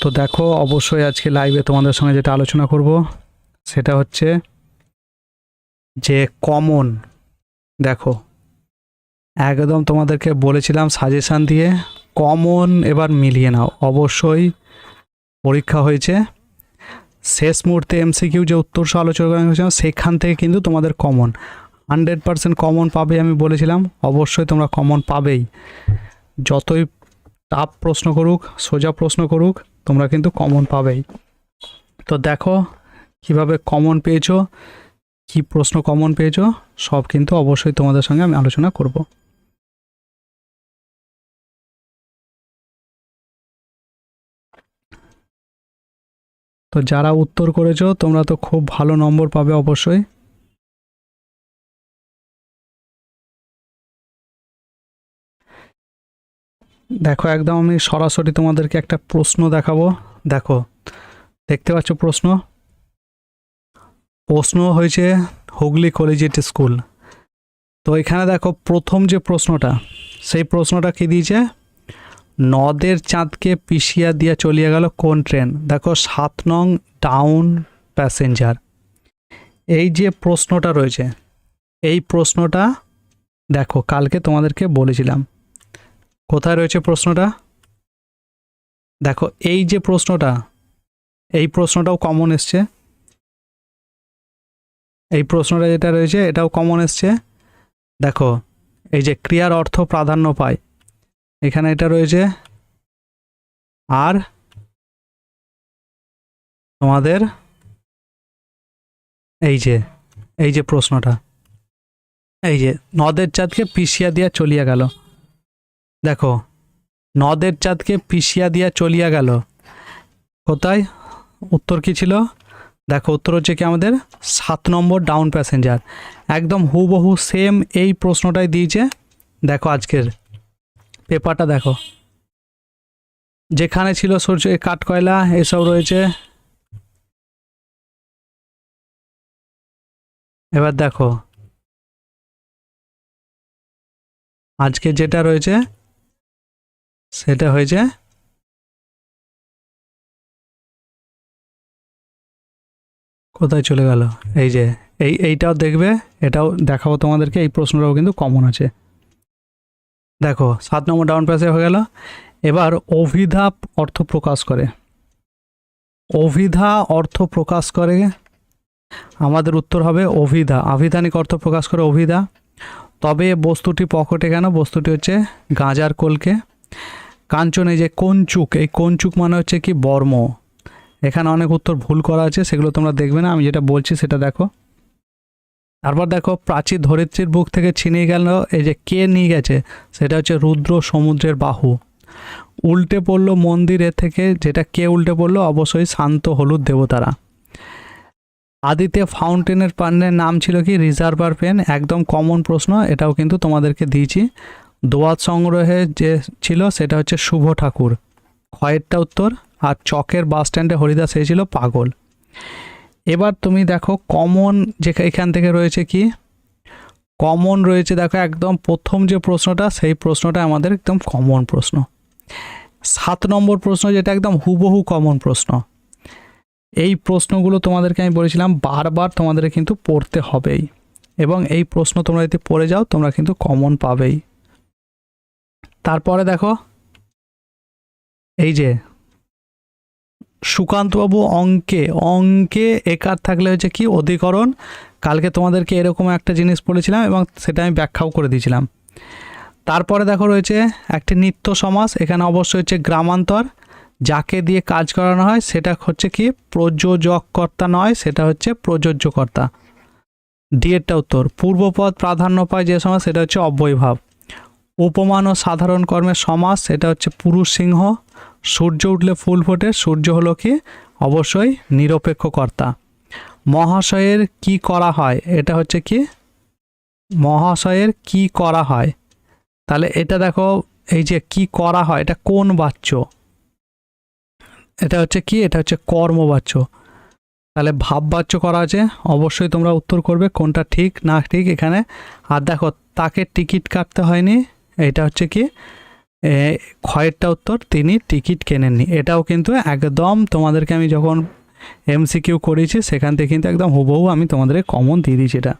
তো দেখো, অবশ্যই আজকে লাইভে তোমাদের সঙ্গে যেটা আলোচনা করব, সেটা হচ্ছে যে কমন দেখো, একদম তোমাদেরকে বলেছিলাম সাজেশান দিয়ে কমন এবার মিলিয়ে নাও। অবশ্যই পরীক্ষা হয়েছে। শেষ মুহূর্তে এমসিকিউ যে উত্তর সহ আলোচনা হয়েছিল, সেখান থেকে কিন্তু তোমাদের কমন হান্ড্রেড পার্সেন্ট কমন পাবে আমি বলেছিলাম। অবশ্যই তোমরা কমন পাবেই। যতই টাফ প্রশ্ন করুক, সোজা প্রশ্ন করুক, তোমরা কিন্তু কমন পাবেই। তো দেখো, কীভাবে কমন পেয়েছ, কি প্রশ্ন কমন পেয়েছ, সব কিন্তু অবশ্যই তোমাদের সঙ্গে আমি আলোচনা করব। তো যারা উত্তর করেছ, তোমরা তো খুব ভালো নম্বর পাবে অবশ্যই। দেখো, একদম আমি সরাসরি তোমাদেরকে একটা প্রশ্ন দেখাবো। দেখো, দেখতে পাচ্ছ প্রশ্ন? প্রশ্ন হয়েছে হুগলি কলেজিয়েট স্কুল। তো এখানে দেখো, প্রথম যে প্রশ্নটা, সেই প্রশ্নটা কি দিয়েছে? নদের চাঁদকে পিষিয়া দিয়া চলিয়া গেল কোন ট্রেন? দেখো, সাত নং ডাউন প্যাসেঞ্জার। এই যে প্রশ্নটা রয়েছে, এই প্রশ্নটা দেখো, কালকে তোমাদেরকে বলেছিলাম। কোথায় রয়েছে প্রশ্নটা? দেখো, এই যে প্রশ্নটা, এই প্রশ্নটাও কমন এসছে। এই প্রশ্নটা যেটা রয়েছে, এটাও কমন এসছে। দেখো, এই যে ক্রিয়ার অর্থ প্রাধান্য পায়। এখানে এটা রয়েছে, আর তোমাদের এই যে এই যে প্রশ্নটা, এই যে, নদের চাঁদকে পিষিয়া দিয়া চলিয়া গেল। দেখো, নদের চাঁদকে পিষিয়া দিয়া চলিয়া গেল। কোথায়? উত্তর কি ছিল? দেখো, উত্তর হচ্ছে কি আমাদের সাত নম্বর ডাউন প্যাসেঞ্জার একদম হুবহু সেম এই প্রশ্নটাই দিয়েছে। দেখো আজকের পেপারটা দেখো। যেখানে ছিল সূর্য কাঠকয়লা এসব রয়েছে। এবার দেখো। আজকে যেটা রয়েছে সেটা হয়েছে কোথায় চলে গেল? এই যে, এই, এইটাও দেখবে, এটাও দেখাবো তোমাদেরকে, এই প্রশ্নটাও কিন্তু কমন আছে। দেখো, সাত নম্বর ডাউন প্যাসে হয়ে গেল। এবার অভিধা অর্থ প্রকাশ করে। অভিধা অর্থ প্রকাশ করে, আমাদের উত্তর হবে অভিধা। আভিধানিক অর্থ প্রকাশ করে অভিধা। তবে বস্তুটি পকেটে কেন? বস্তুটি হচ্ছে গাঁজার কলকে। কাঞ্চনে যে কঞ্চুক, এই কঞ্চুক মানে হচ্ছে কি বর্ম। এখানে অনেক উত্তর ভুল করা আছে, সেগুলো তোমরা দেখবে না। আমি যেটা বলছি সেটা দেখো। তারপর দেখো, প্রাচীর ধরিত্রীর বুক থেকে ছিনিয়ে গেল, এই যে কে নিয়ে গেছে, সেটা হচ্ছে রুদ্র সমুদ্রের বাহু। উল্টে পড়ল মন্দিরের থেকে, যেটা কে উল্টে পড়ল? অবশ্যই শান্ত হলুদ দেবতারা। আদিতে ফাউন্টেনের পানের নাম ছিল কি? Reservoir pen. একদম কমন প্রশ্ন, এটাও কিন্তু তোমাদেরকে দিয়েছি। দোয়াত সংগ্রহে যে ছিল সেটা হচ্ছে শুভ ঠাকুর। ক্ষয়েরটা উত্তর আর চকের বাস স্ট্যান্ডে হরিদাস হয়েছিল পাগল। এবার তুমি দেখো কমন যে এখান থেকে রয়েছে কি? কমন রয়েছে দেখো একদম প্রথম যে প্রশ্নটা, সেই প্রশ্নটা আমাদের একদম কমন প্রশ্ন। সাত নম্বর প্রশ্ন যেটা একদম হুবহু কমন প্রশ্ন। এই প্রশ্নগুলো তোমাদেরকে আমি বলেছিলাম, বারবার তোমাদের কিন্তু পড়তে হবেই। এবং এই প্রশ্ন তোমরা যদি পড়ে যাও, তোমরা কিন্তু কমন পাবেই। তারপরে দেখো। এই যে, সুকান্তবাবু অঙ্কে অঙ্কে একার থাকলে হচ্ছে কি? অধিকরণ। কালকে তোমাদেরকে এরকম একটা জিনিস বলেছিলাম এবং সেটা আমি ব্যাখ্যাও করে দিয়েছিলাম। তারপরে দেখো রয়েছে একটি নিত্য সমাস, এখানে অবশ্যই হচ্ছে গ্রামান্তর। যাকে দিয়ে কাজ করানো হয়, সেটা হচ্ছে কি? প্রযোজককর্তা নয়, সেটা হচ্ছে প্রযোজ্যকর্তা। ডিএরটা উত্তর। পূর্বপদ প্রাধান্য পায় যে সমাস, সেটা হচ্ছে অব্যয়ভাব। উপমান ও সাধারণ কর্মের সমাস এটা হচ্ছে পুরুষ সিংহ, সূর্য উঠলে ফুল ফোটে, সূর্য হলো কি? অবশ্যই নিরপেক্ষ কর্তা। মহাশয়ের কি করা হয়? এটা হচ্ছে কি? মহাশয়ের কি করা হয়? তাহলে এটা দেখো, এই যে কি করা হয়, এটা কোন বাচ্য? এটা হচ্ছে কি? এটা হচ্ছে কর্মবাচ্য। তাহলে ভাববাচ্য করা আছে, অবশ্যই তোমরা উত্তর করবে কোনটা ঠিক, না ঠিক এখানে। আর দেখো, তাকে টিকিট কাটতে হয়নি। এটা হচ্ছে কি? ক্ষয়েরটা উত্তর, তিনি টিকিট কেনেননি। এটাও কিন্তু একদম তোমাদেরকে আমি যখন এমসিকিউ করেছি, সেখান থেকে কিন্তু একদম হুবহু আমি তোমাদেরকে কমন দিয়ে দিয়েছি এটা।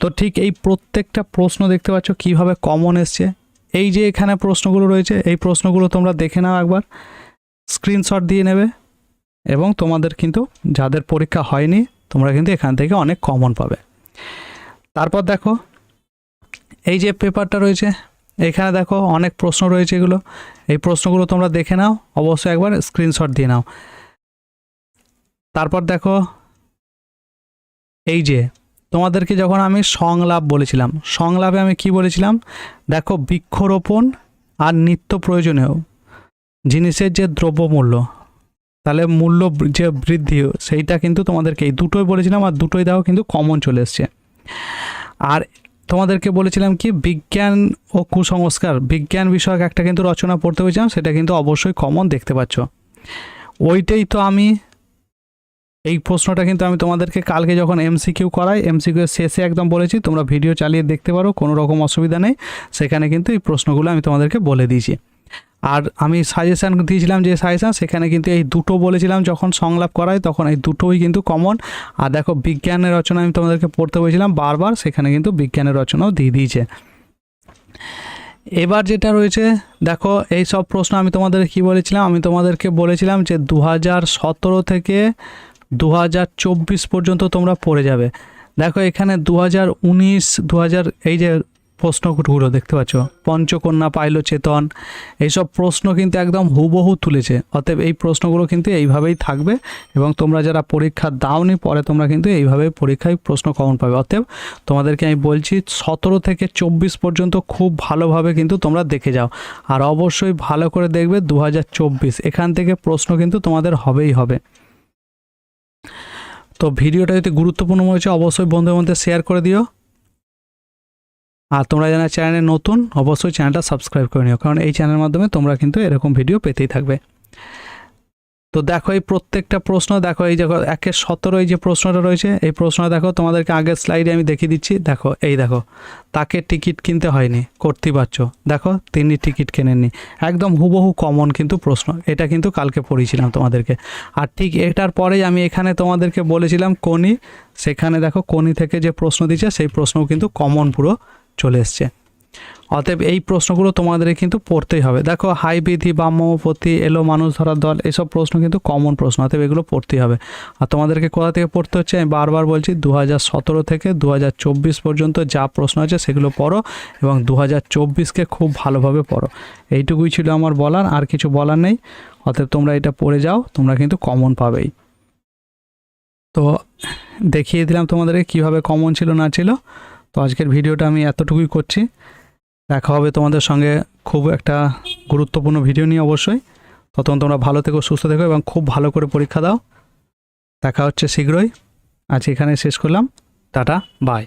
তো ঠিক এই প্রত্যেকটা প্রশ্ন দেখতে পাচ্ছ, কীভাবে কমন এসছে? এই যে এখানে প্রশ্নগুলো রয়েছে, এই প্রশ্নগুলো তোমরা দেখে নাও একবার। স্ক্রিনশট দিয়ে নেবে এবং তোমাদের কিন্তু যাদের পরীক্ষা হয়নি, তোমরা কিন্তু এখান থেকে অনেক কমন পাবে। তারপর দেখো, এই যে পেপারটা রয়েছে এখানে দেখো অনেক প্রশ্ন রয়েছে এগুলো। এই প্রশ্নগুলো তোমরা দেখে নাও, অবশ্যই একবার স্ক্রিনশট দিয়ে নাও। তারপর দেখো, এই যে, তোমাদেরকে যখন আমি সংলাপ বলেছিলাম, সংলাপে আমি কি বলেছিলাম? দেখো, বৃক্ষরোপণ আর নিত্য প্রয়োজনীয় জিনিসের যে দ্রব্যমূল্য, তাহলে মূল্য যে বৃদ্ধি, সেইটা কিন্তু তোমাদেরকে এই দুটোই বলেছিলাম আর দুটোই দেখো কিন্তু কমন চলে এসছে। আর তোমাদেরকে বলেছিলাম কি, বিজ্ঞান ও কুসংস্কার, বিজ্ঞান বিষয়ক একটা কিন্তু রচনা পড়তে হয়েছিলাম সেটা কিন্তু অবশ্যই কমন দেখতে পাচ্ছ। ওইটাই তো আমি, এই প্রশ্নটা কিন্তু আমি তোমাদেরকে কালকে যখন এমসিকিউ করাই এমসিকিউ শেষে একদম বলেছি, তোমরা ভিডিও চালিয়ে দেখতে পারো, কোনো রকম অসুবিধা নেই। সেখানে কিন্তু এই প্রশ্নগুলো আমি তোমাদেরকে বলে দিয়েছি। আর আমি সাজেশান দিয়েছিলাম যে সাজেশান সেখানে কিন্তু এই দুটো বলেছিলাম, যখন সংলাপ করাই তখন এই দুটোই কিন্তু কমন আর দেখো, বিজ্ঞানের রচনা আমি তোমাদেরকে পড়তে বলেছিলাম বারবার, সেখানে কিন্তু বিজ্ঞানের রচনাও দিয়ে দিয়েছে। এবার যেটা রয়েছে, দেখো, এই সব প্রশ্ন আমি তোমাদের কি বলেছিলাম? আমি তোমাদেরকে বলেছিলাম যে দু হাজার সতেরো থেকে দু হাজার চব্বিশ পর্যন্ত তোমরা পড়ে যাবে। দেখো, এখানে দু হাজার এই যে প্রশ্নগুলো দেখতে পাচ্ছ। পঞ্চকন্যা পাইল চেতন এইসব প্রশ্ন কিন্তু একদম হুবহু তুলেছে। অতএব এই প্রশ্নগুলো কিন্তু এইভাবেই থাকবে এবং তোমরা যারা পরীক্ষা দাওনি, পরে তোমরা কিন্তু এইভাবেই পরীক্ষায় প্রশ্ন কমন পাবে। অতএব তোমাদেরকে আমি বলছি, সতেরো থেকে চব্বিশ পর্যন্ত খুব ভালোভাবে কিন্তু তোমরা দেখে যাও। আর অবশ্যই ভালো করে দেখবে দু হাজার চব্বিশ। এখান থেকে প্রশ্ন কিন্তু তোমাদের হবেই হবে। তো ভিডিওটা যদি গুরুত্বপূর্ণ মনে হচ্ছে, অবশ্যই বন্ধুদের মধ্যে শেয়ার করে দিও। আর তোমরা যারা চ্যানেলে নতুন, অবশ্যই চ্যানেলটা সাবস্ক্রাইব করে নিও, কারণ এই চ্যানেলের মাধ্যমে তোমরা কিন্তু এরকম ভিডিও পেতেই থাকবে। তো দেখো এই প্রত্যেকটা প্রশ্ন, দেখো এই দেখো একের সতেরো, এই যে প্রশ্নটা রয়েছে, এই প্রশ্নটা দেখো, তোমাদেরকে আগের স্লাইডে আমি দেখিয়ে দিচ্ছি, দেখো, এই দেখো, তাকে টিকিট কিনতে হয়নি কর্তৃপক্ষ দেখো, তিনি টিকিট কেনেননি, একদম হুবহু কমন কিন্তু প্রশ্ন, এটা কিন্তু কালকে পড়িয়েছিলাম তোমাদেরকে। আর ঠিক এটার পরেই আমি এখানে তোমাদেরকে বলেছিলাম কোনি, সেখানে দেখো কোনি থেকে যে প্রশ্ন দিচ্ছে সেই প্রশ্নও কিন্তু কমন পুরো চলে এসছে। অতএব এই প্রশ্নগুলো তোমাদের কিন্তু পড়তেই হবে। দেখো, হাই বিধি বাম্যপতি এলো মানুষ ধরার দল, এসব প্রশ্ন কিন্তু কমন প্রশ্ন, অতএব এগুলো পড়তেই হবে। আর তোমাদেরকে কোথা থেকে পড়তে হচ্ছে? আমি বারবার বলছি দু হাজার সতেরো থেকে দু হাজার চব্বিশ পর্যন্ত যা প্রশ্ন আছে সেগুলো পড়ো এবং দু হাজার চব্বিশকে খুব ভালোভাবে পড়ো। এইটুকুই ছিল আমার বলার, আর কিছু বলার নেই। অতএব তোমরা এটা পড়ে যাও, তোমরা কিন্তু কমন পাবেই। তো দেখিয়ে দিলাম তোমাদেরকে কীভাবে কমন ছিল না ছিল। তো আজকের ভিডিওটা আমি এতটুকুই করছি। দেখা হবে তোমাদের সঙ্গে খুব একটা গুরুত্বপূর্ণ ভিডিও নিয়ে অবশ্যই। ততক্ষণ তোমরা ভালো থেকো, সুস্থ থেকো এবং খুব ভালো করে পরীক্ষা দাও। দেখা হচ্ছে শীঘ্রই। আজ এখানে শেষ করলাম। Tata bye